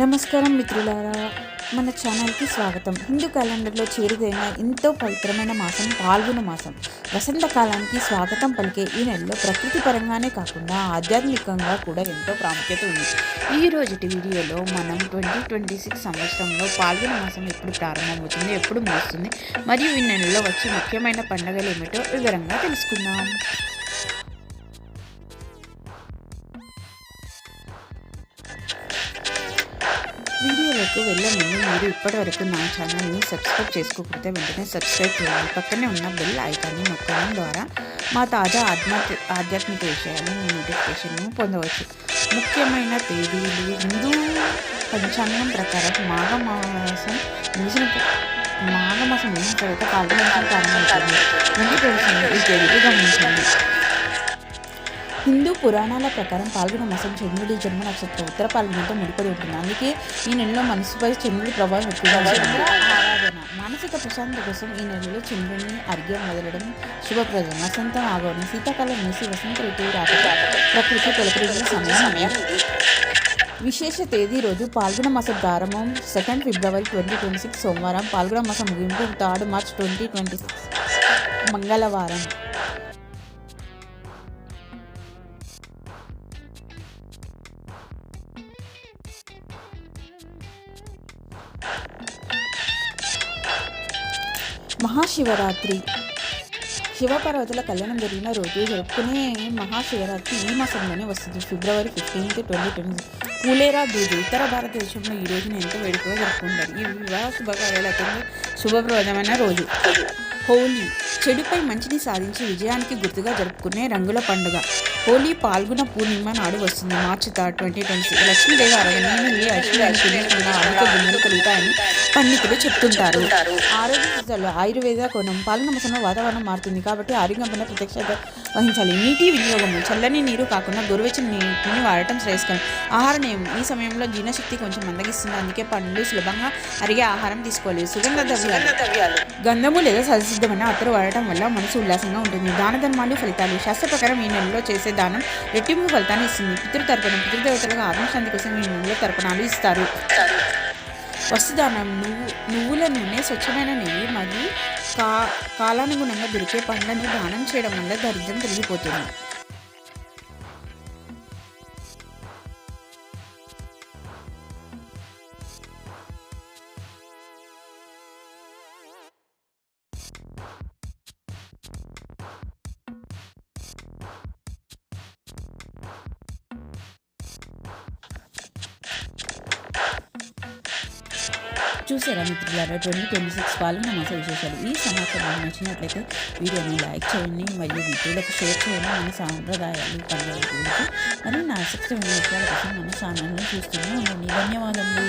నమస్కారం మిత్రులారా మన ఛానల్కి స్వాగతం. హిందూ క్యాలెండర్లో చేరుదైన ఎంతో పవిత్రమైన మాసం పాల్గొన మాసం. వసంతకాలానికి స్వాగతం పలికే ఈ నెలలో ప్రకృతి పరంగానే కాకుండా ఆధ్యాత్మికంగా కూడా ఎంతో ప్రాముఖ్యత ఉంది. ఈ రోజుటి వీడియోలో మనం ట్వంటీ ట్వంటీ సిక్స్ సంవత్సరంలో పాల్గొన మాసం ఎప్పుడు ప్రారంభమవుతుంది ఎప్పుడు ముగుస్తుంది మరియు ఈ నెలలో వచ్చే ముఖ్యమైన పండుగలు ఏమిటో వివరంగా తెలుసుకుందాం. వీడియోలోకి వెళ్ళే ముందు మీరు ఇప్పటివరకు నా ఛానల్ని సబ్స్క్రైబ్ చేసుకోకపోతే వెంటనే సబ్స్క్రైబ్ చేయాలి పక్కనే ఉన్న బెల్ ఐకాన్ని నొక్కడం ద్వారా మా తాజా ఆధ్యాత్మిక ఆధ్యాత్మిక విషయాలు నోటిఫికేషన్ను పొందవచ్చు. ముఖ్యమైన తేదీలు హిందూ పంచాంగం ప్రకారం మాఘమాసం ముగిసిన మాఘమాసం ముగిసిన తర్వాత పాల్గొనడం కారణం ట్వంటీ ట్వంటీ ఈ తేదీలు గమనించండి. హిందూ పురాణాల ప్రకారం పాల్గొన మాసం చంద్రుడి జన్మ నక్షత్రం ఉత్తర పాల్గొనతో ముడిపడి ఉంటుంది. అందుకే ఈ నెలలో మనసుపై చంద్రుడి ప్రభావం ఎక్కువగా ఆరాధన మానసిక ప్రశాంతత కోసం ఈ నెలలో చంద్రుడిని అర్ఘ్యం మొదలడం శుభప్రదం. వసంతం ఆగమనం శీతాకాలం మూసి వసంత ఋతువు రాక ప్రకృతి తొలకరించిన సమయం విశేష తేదీ రోజు పాల్గొన మాసం ప్రారంభం second February twenty twenty six సోమవారం. పాల్గొన మాసం ముగింపు third March twenty twenty six మంగళవారం. మహాశివరాత్రి. శివపార్వతుల కళ్యాణం జరిగిన రోజు జరుపుకునే మహాశివరాత్రి ఈ మాసంలోనే వస్తుంది. February fifteenth twenty twenty Phulera Dooj ఉత్తర భారతదేశంలో ఈ రోజున ఎంతో వేడుకగా జరుపుకుంటారు. ఈ వివాహ శుభకార్యాలు అత్యంత శుభప్రదమైన రోజు. హోలీ. చెడుపై మంచిని సాధించి విజయానికి గుర్తుగా జరుపుకునే రంగుల పండుగ. హోలీ పాల్గొన పూర్ణిమ నాడు వస్తుంది. March third twenty twenty. Six Lakshmidevi ఆరాధన ఈ లక్ష్మీదేవి పుణ్యకుండా అనేక గుణాలు కలుగుతాయని పండితులు చెప్తుంటారు. ఆరోగ్య ఆయుర్వేద కోణం పాలన మసంలో వాతావరణం మారుతుంది. కాబట్టి ఆరోగ్యం పైన ప్రత్యక్ష వహించాలి. నీటి వినియోగము చల్లని నీరు కాకుండా గోరువెచ్చని నీటిని వాడటం శ్రేయస్కరం. ఆహార నియమం ఈ సమయంలో జీర్ణశక్తి కొంచెం మందగిస్తుంది. అందుకే పండ్లు సులభంగా అరిగే ఆహారం తీసుకోవాలి. సుగంధ ద్రవ్యాలు గంధము లేదా సహసిద్ధమైన అత్తరు వాడటం వల్ల మనసు ఉల్లాసంగా ఉంటుంది. దాన ధర్మాలు ఫలితాలు. శాస్త్ర ప్రకారం ఈ నెలలో చేసే దానం రెట్టింపు ఫలితాన్ని ఇస్తుంది. పితృతర్పణం పితృదేవతలకు ఆత్మశాంతి కోసం ఈ నెలలో తర్పణాలు ఇస్తారు. వస్తుదానం నువ్వు నువ్వుల నూనె స్వచ్ఛమైన నెయ్యి మరియు కా కాలానుగుణంగా దొరికే పండ్లను దానం చేయడం వల్ల దరిద్రం తొలగిపోతుంది చూసారా మిత్రులారా ట్వంటీ ట్వంటీ సిక్స్ పాలన మాస విశేషాలు ఈ సమాచారం నచ్చినట్లయితే వీడియోని లైక్ చేయండి మరియు మిత్రులకు షేర్ చేయండి. మన సాంప్రదాయాలు పండుగల గురించి మరియు నా ఆసక్తి ఉన్న విషయాల కోసం మన ఛానల్ని చూస్తూనే ఉండండి. ధన్యవాదములు.